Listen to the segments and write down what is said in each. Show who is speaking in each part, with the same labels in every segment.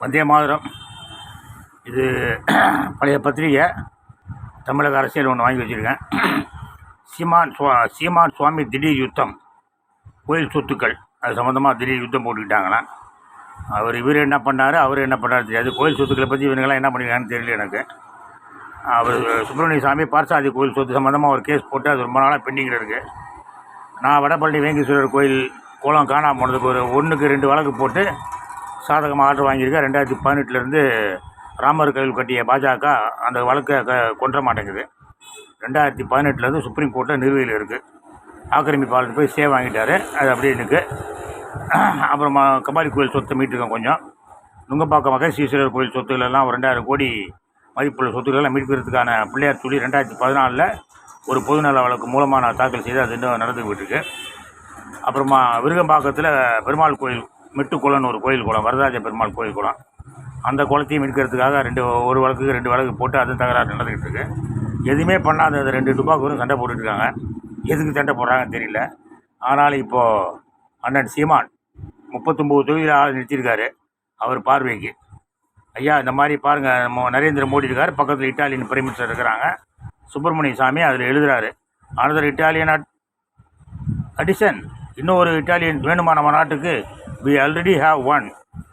Speaker 1: வந்தே மாதிரம். இது பழைய பத்திரிகை. தமிழக அரசியல் ஒன்று வாங்கி வச்சுருக்கேன். சீமான் சுவா சீமான் சுவாமி திடீர் யுத்தம். கோயில் சொத்துக்கள். அது சம்மந்தமாக திடீர் யுத்தம் போட்டுக்கிட்டாங்களாம். அவர் இவர் என்ன பண்ணார் அவர் என்ன பண்ணார் தெரியாது. கோயில் சொத்துக்களை பற்றி இவங்கெல்லாம் என்ன பண்ணிக்கிறாங்கன்னு தெரியல எனக்கு. அவர் சுப்பிரமணிய சாமி பார்சாதி கோயில் சொத்து சம்மந்தமாக ஒரு கேஸ் போட்டு அது ரொம்ப நாளாக பெண்டிங்கில் இருக்குது நான் வடபழனி வேங்கீஸ்வரர் கோயில் கோலம் காணாமல் போனதுக்கு ஒரு ஒன்றுக்கு ரெண்டு வழக்கு போட்டு சாதகமாக ஆர்டர் வாங்கியிருக்கேன். ரெண்டாயிரத்தி பதினெட்டுலேருந்து ராமர் கோயில் கட்டிய பாஜக அந்த வழக்கை க கொன்ற மாட்டேங்குது. ரெண்டாயிரத்தி பதினெட்டுலேருந்து சுப்ரீம் கோர்ட்டில் நிறுவையில் இருக்குது ஆக்கிரமிப்பாளர் போய் சே வாங்கிட்டார். அது அப்படியே இருக்குது அப்புறமா கபாலி கோயில் சொத்தை மீட்டிருக்கேன் கொஞ்சம். நுங்கப்பாக்கம் மகேஸ்வரர் கோயில் சொத்துக்களெல்லாம் ஒரு ரெண்டாயிரம் கோடி மதிப்புள்ள சொத்துக்களெல்லாம் மீட்கிறதுக்கான பிள்ளையார் சொல்லி ரெண்டாயிரத்தி பதினாலில் ஒரு பொதுநல வழக்கு மூலமாக நான் தாக்கல் செய்து அது இன்னும் நடந்துக்கிட்டு இருக்கு. அப்புறமா விருகம்பாக்கத்தில் பெருமாள் கோயில் மெட்டுக்குளம்னு ஒரு கோயில் குளம் வரதராஜ பெருமாள் கோயில் குளம். அந்த குளத்தையும் எடுக்கிறதுக்காக ரெண்டு ஒரு வழக்குக்கு ரெண்டு வழக்கு போட்டு அதுவும் தகராறு நடந்துக்கிட்டு இருக்கு. எதுவுமே பண்ணாத அந்த ரெண்டு துப்பாக்கூரும் சண்டை போட்டுருக்காங்க எதுக்கு சண்டை போடுறாங்கன்னு தெரியல. ஆனால் இப்போது அண்ணன் சீமான் முப்பத்தொம்போது தொகுதியில் ஆள் நிறுத்தியிருக்காரு அவர் பார்வைக்கு. ஐயா இந்த மாதிரி பாருங்கள் நம்ம நரேந்திர மோடி இருக்கார் பக்கத்தில் இட்டாலியன் பிரைம் மினிஸ்டர் இருக்கிறாங்க. சுப்பிரமணிய சாமி அதில் எழுதுகிறாரு ஆனதர் இட்டாலியன் அடிஷன் இன்னொரு இட்டாலியன் வேணுமா நம்ம நாட்டுக்கு? வி ஆல்ரெடி ஹாவ் ஒன்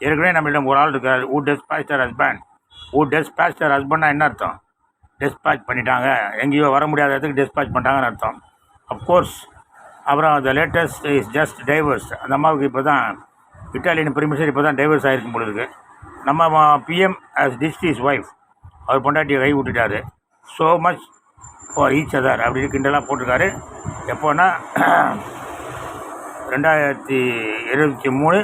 Speaker 1: ஏற்கனவே நம்மளிடம் ஒரு ஆள் இருக்கார். ஊ டெஸ்பாச்சர் ஹஸ்பண்ட் ஊ டெஸ்பாச்சர் ஹஸ்பண்ட்னா என்ன அர்த்தம்? டெஸ்பேச் பண்ணிட்டாங்க. எங்கேயோ வர முடியாத இடத்துக்கு டெஸ்பேச் பண்ணிட்டாங்கன்னு அர்த்தம். அஃப்கோர்ஸ் அப்புறம் the latest is just divorce அந்த அம்மாவுக்கு இப்போ தான் இட்டாலியன் பிரிமிஷர் இப்போ தான் டைவர்ஸ் ஆகிருக்கும் பொழுது நம்ம PM has dissed his wife அவர் பொண்டாட்டியை கை விட்டுட்டாரு. So much for each other அப்படின்னு கிண்டலாக போட்டிருக்காரு. எப்போன்னா ரெண்டாயிரத்தி இருபத்தி மூணு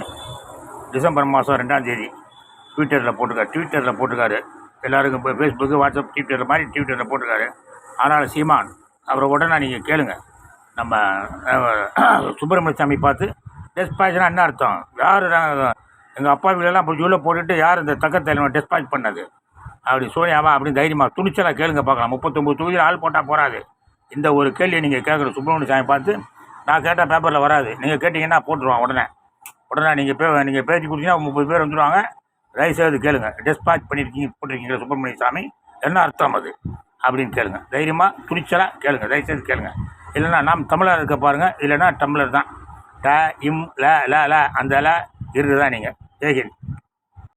Speaker 1: டிசம்பர் மாதம் ரெண்டாம் தேதி ட்விட்டரில் போட்டிருக்காரு. ட்விட்டரில் போட்டிருக்காரு. எல்லாருக்கும் இப்போ ஃபேஸ்புக்கு வாட்ஸ்அப் ட்விட்டர் மாதிரி ட்விட்டரில் போட்டிருக்காரு. ஆனால் சீமான் அவரை உடனே நீங்கள் கேளுங்க. நம்ம சுப்பிரமணிய சாமி பார்த்து டெஸ்பாச்னா என்ன அர்த்தம்? யார் எங்கள் அப்பா வீடெல்லாம் இப்போ ஜூவில் போட்டுட்டு யார் இந்த தக்க தலைவன் டெஸ்பாய்ச் பண்ணது? அப்படி சோனியாவா அப்படின்னு தைரியமாக துணிச்சலாக கேளுங்க பார்க்கலாம். முப்பத்தொம்பது தொகுதியில் ஆள் போட்டால் போகாது இந்த ஒரு கேள்வியை நீங்கள் கேட்குற சுப்பிரமணிய சாமி பார்த்து நான் கேட்டால் பேப்பரில் வராது. நீங்கள் கேட்டிங்கன்னா போட்டுருவான் உடனே. உடனே நீங்கள் பே நீங்கள் பேச்சு கொடுத்தீங்கன்னா முப்பது பேர் வந்துடுவாங்க தயவுசெய்து கேளுங்க. டிஸ்பாச் பண்ணியிருக்கீங்க போட்டிருக்கீங்க சுப்பிரமணிய சாமி என்ன அர்த்தம் அது? அப்படின்னு கேளுங்க. தைரியமாக துணிச்சலாக கேளுங்க. தயவுசெய்து கேளுங்க. இல்லைன்னா நாம் தமிழர் இருக்க பாருங்கள் இல்லைன்னா டம்ளர் தான். ட இம் ல ல ல. அந்த ல இருக்குதான் நீங்கள் ஜெய்ஹிந்த்.